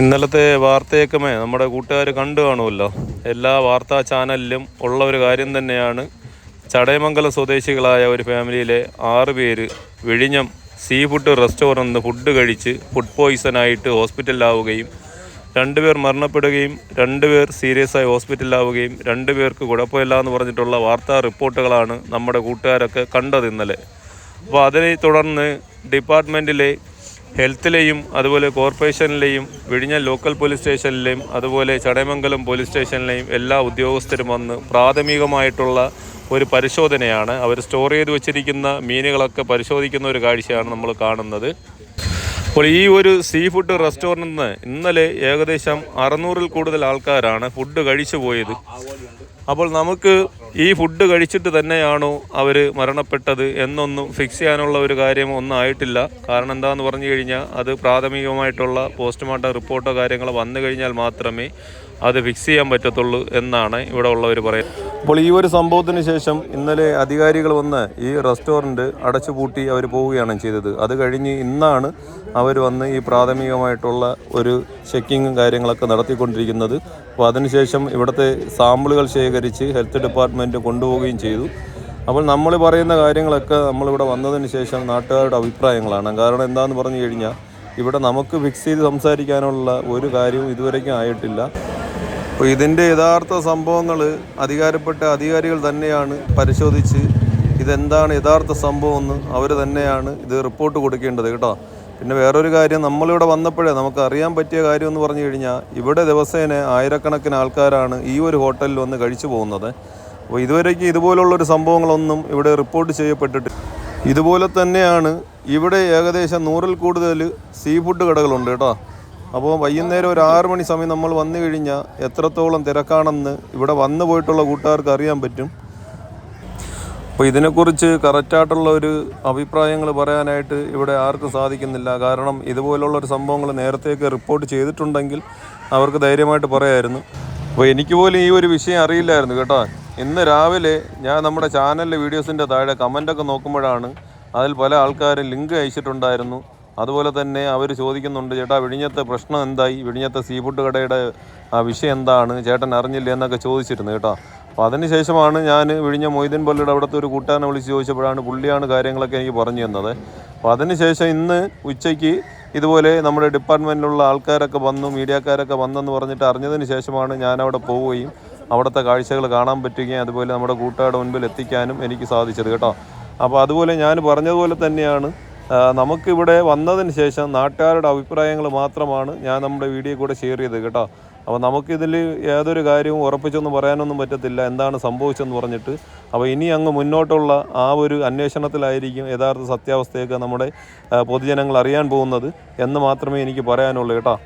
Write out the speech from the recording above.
ഇന്നലത്തെ വാർത്തയൊക്കെമേ നമ്മുടെ കൂട്ടുകാർ കണ്ടു കാണുമല്ലോ. എല്ലാ വാർത്താ ചാനലിലും ഉള്ള ഒരു കാര്യം തന്നെയാണ്. ചടയമംഗലം സ്വദേശികളായ ഒരു ഫാമിലിയിലെ ആറ് പേര് വിഴിഞ്ഞം സീ ഫുഡ് റെസ്റ്റോറന്റിൽ നിന്ന് ഫുഡ് കഴിച്ച് ഫുഡ് പോയിസണായിട്ട് ഹോസ്പിറ്റലിലാവുകയും രണ്ടുപേർ മരണപ്പെടുകയും രണ്ടുപേർ സീരിയസ് ആയി ഹോസ്പിറ്റലിലാവുകയും രണ്ടുപേർക്ക് കുഴപ്പമില്ല എന്ന് പറഞ്ഞിട്ടുള്ള വാർത്താ റിപ്പോർട്ടുകളാണ് നമ്മുടെ കൂട്ടുകാരൊക്കെ കണ്ടത് ഇന്നലെ. അപ്പോൾ അതിനെ തുടർന്ന് ഡിപ്പാർട്ട്മെന്റിലെ ഹെൽത്തിലെയും അതുപോലെ കോർപ്പറേഷനിലെയും വിഴിഞ്ഞ ലോക്കൽ പോലീസ് സ്റ്റേഷനിലെയും അതുപോലെ ചടയമംഗലം പോലീസ് സ്റ്റേഷനിലെയും എല്ലാ ഉദ്യോഗസ്ഥരും വന്ന് പ്രാഥമികമായിട്ടുള്ള ഒരു പരിശോധനയാണ്. അവർ സ്റ്റോർ ചെയ്ത് വെച്ചിരിക്കുന്ന മീനുകളൊക്കെ പരിശോധിക്കുന്ന ഒരു കാഴ്ചയാണ് നമ്മൾ കാണുന്നത്. അപ്പോൾ ഈ ഒരു സീ ഫുഡ് റെസ്റ്റോറന്റിൽ നിന്ന് ഇന്നലെ ഏകദേശം അറുന്നൂറിൽ കൂടുതൽ ആൾക്കാരാണ് ഫുഡ് കഴിച്ചു പോയത്. അപ്പോൾ നമുക്ക് ഈ ഫുഡ് കഴിച്ചിട്ട് തന്നെയാണോ അവർ മരണപ്പെട്ടത് എന്നൊന്നും ഫിക്സ് ചെയ്യാനുള്ള ഒരു കാര്യം ഒന്നും ആയിട്ടില്ല. കാരണം എന്താണെന്ന് പറഞ്ഞു കഴിഞ്ഞാൽ അത് പ്രാഥമികമായിട്ടുള്ള പോസ്റ്റ്മോർട്ടം റിപ്പോർട്ടോ കാര്യങ്ങളോ വന്നു കഴിഞ്ഞാൽ മാത്രമേ അത് ഫിക്സ് ചെയ്യാൻ പറ്റത്തുള്ളൂ എന്നാണ് ഇവിടെ ഉള്ളവർ പറയുന്നത്. അപ്പോൾ ഈ ഒരു സംഭവത്തിന് ശേഷം ഇന്നലെ അധികാരികൾ വന്ന് ഈ റെസ്റ്റോറന്റ് അടച്ചുപൂട്ടി അവർ പോവുകയാണ് ചെയ്തത്. അത് കഴിഞ്ഞ് ഇന്നാണ് അവർ വന്ന് ഈ പ്രാഥമികമായിട്ടുള്ള ഒരു ചെക്കിങ്ങും കാര്യങ്ങളൊക്കെ നടത്തിക്കൊണ്ടിരിക്കുന്നത്. അപ്പോൾ അതിനുശേഷം ഇവിടുത്തെ സാമ്പിളുകൾ ശേഖരിച്ച് ഹെൽത്ത് ഡിപ്പാർട്ട്മെന്റ് കൊണ്ടുപോവുകയും ചെയ്തു. അപ്പോൾ നമ്മൾ പറയുന്ന കാര്യങ്ങളൊക്കെ നമ്മളിവിടെ വന്നതിന് ശേഷം നാട്ടുകാരുടെ അഭിപ്രായങ്ങളാണ്. കാരണം എന്താണെന്ന് പറഞ്ഞു കഴിഞ്ഞാൽ ഇവിടെ നമുക്ക് ഫിക്സ് ചെയ്ത് സംസാരിക്കാനുള്ള ഒരു കാര്യവും ഇതുവരേക്കും ആയിട്ടില്ല. അപ്പോൾ ഇതിന്റെ യഥാർത്ഥ സംഭവങ്ങൾ അധികാരപ്പെട്ട അധികാരികൾ തന്നെയാണ് പരിശോധിച്ച് ഇതെന്താണ് യഥാർത്ഥ സംഭവം എന്ന് അവർ തന്നെയാണ് ഇത് റിപ്പോർട്ട് കൊടുക്കേണ്ടത് കേട്ടോ. പിന്നെ വേറൊരു കാര്യം നമ്മളിവിടെ വന്നപ്പോഴേ നമുക്ക് അറിയാൻ പറ്റിയ കാര്യം എന്ന് പറഞ്ഞു കഴിഞ്ഞാൽ ഇവിടെ ദിവസേന ആയിരക്കണക്കിന് ആൾക്കാരാണ് ഈ ഒരു ഹോട്ടലിൽ വന്ന് കഴിച്ചു പോകുന്നത്. അപ്പോൾ ഇതുവരേക്കും ഇതുപോലുള്ളൊരു സംഭവങ്ങളൊന്നും ഇവിടെ റിപ്പോർട്ട് ചെയ്യപ്പെട്ടിട്ട് ഇതുപോലെ തന്നെയാണ് ഇവിടെ ഏകദേശം നൂറിൽ കൂടുതൽ സീ ഫുഡ് കടകളുണ്ട് കേട്ടോ. അപ്പോൾ വൈകുന്നേരം ഒരു ആറ് മണി സമയം നമ്മൾ വന്നു കഴിഞ്ഞാൽ എത്രത്തോളം തിരക്കാണെന്ന് ഇവിടെ വന്നു പോയിട്ടുള്ള കൂട്ടുകാർക്ക് അറിയാൻ പറ്റും. അപ്പോൾ ഇതിനെക്കുറിച്ച് കറക്റ്റായിട്ടുള്ള ഒരു അഭിപ്രായങ്ങൾ പറയാനായിട്ട് ഇവിടെ ആർക്കും സാധിക്കുന്നില്ല. കാരണം ഇതുപോലുള്ള ഒരു സംഭവങ്ങൾ നേരത്തെയൊക്കെ റിപ്പോർട്ട് ചെയ്തിട്ടുണ്ടെങ്കിൽ അവർക്ക് ധൈര്യമായിട്ട് പറയായിരുന്നു. അപ്പോൾ എനിക്ക് പോലും ഈ ഒരു വിഷയം അറിയില്ലായിരുന്നു കേട്ടോ. ഇന്ന് രാവിലെ ഞാൻ നമ്മുടെ ചാനലിലെ വീഡിയോസിന്റെ താഴെ കമന്റൊക്കെ നോക്കുമ്പോഴാണ് അതിൽ പല ആൾക്കാരും ലിങ്ക് അയച്ചിട്ടുണ്ടായിരുന്നു. അതുപോലെ തന്നെ അവർ ചോദിക്കുന്നുണ്ട് ചേട്ടാ വിഴിഞ്ഞത്തെ പ്രശ്നം എന്തായി? വിഴിഞ്ഞത്തെ സീ ഫുഡ് കടയുടെ ആ വിഷയം എന്താണ്? ചേട്ടൻ അറിഞ്ഞില്ല? എന്നൊക്കെ ചോദിച്ചിരുന്നു കേട്ടോ. അപ്പോൾ അതിനുശേഷമാണ് ഞാൻ വിഴിഞ്ഞ മൊയ്തീൻ പള്ളിയുടെ അവിടുത്തെ ഒരു കൂട്ടാനെ വിളിച്ച് ചോദിച്ചപ്പോഴാണ് പുള്ളിയാണ് കാര്യങ്ങളൊക്കെ എനിക്ക് പറഞ്ഞു തന്നത്. അപ്പോൾ അതിനുശേഷം ഇന്ന് ഉച്ചയ്ക്ക് ഇതുപോലെ നമ്മുടെ ഡിപ്പാർട്ട്മെന്റിലുള്ള ആൾക്കാരൊക്കെ വന്നു മീഡിയക്കാരൊക്കെ വന്നെന്ന് പറഞ്ഞിട്ട് അറിഞ്ഞതിന് ശേഷമാണ് ഞാൻ അവിടെ പോവുകയും അവിടുത്തെ കാഴ്ചകൾ കാണാൻ പറ്റുകയും അതുപോലെ നമ്മുടെ കൂട്ടുകാരുടെ മുൻപിൽ എത്തിക്കാനും എനിക്ക് സാധിച്ചത് കേട്ടോ. അപ്പോൾ അതുപോലെ ഞാൻ പറഞ്ഞതുപോലെ തന്നെയാണ് നമുക്കിവിടെ വന്നതിന് ശേഷം നാട്ടുകാരുടെ അഭിപ്രായങ്ങൾ മാത്രമാണ് ഞാൻ നമ്മുടെ വീഡിയോ കൂടെ ഷെയർ ചെയ്തത് കേട്ടോ. അപ്പോൾ നമുക്കിതിൽ ഏതൊരു കാര്യവും ഉറപ്പിച്ചൊന്നും പറയാനൊന്നും പറ്റത്തില്ല. എന്താണ് സംഭവിച്ചെന്ന് പറഞ്ഞിട്ട്. അപ്പോൾ ഇനി അങ്ങ് മുന്നോട്ടുള്ള ആ ഒരു അന്വേഷണത്തിലായിരിക്കും യഥാർത്ഥ സത്യാവസ്ഥയൊക്കെ നമ്മുടെ പൊതുജനങ്ങൾ അറിയാൻ പോകുന്നത് എന്ന് മാത്രമേ എനിക്ക് പറയാനുള്ളൂ കേട്ടോ.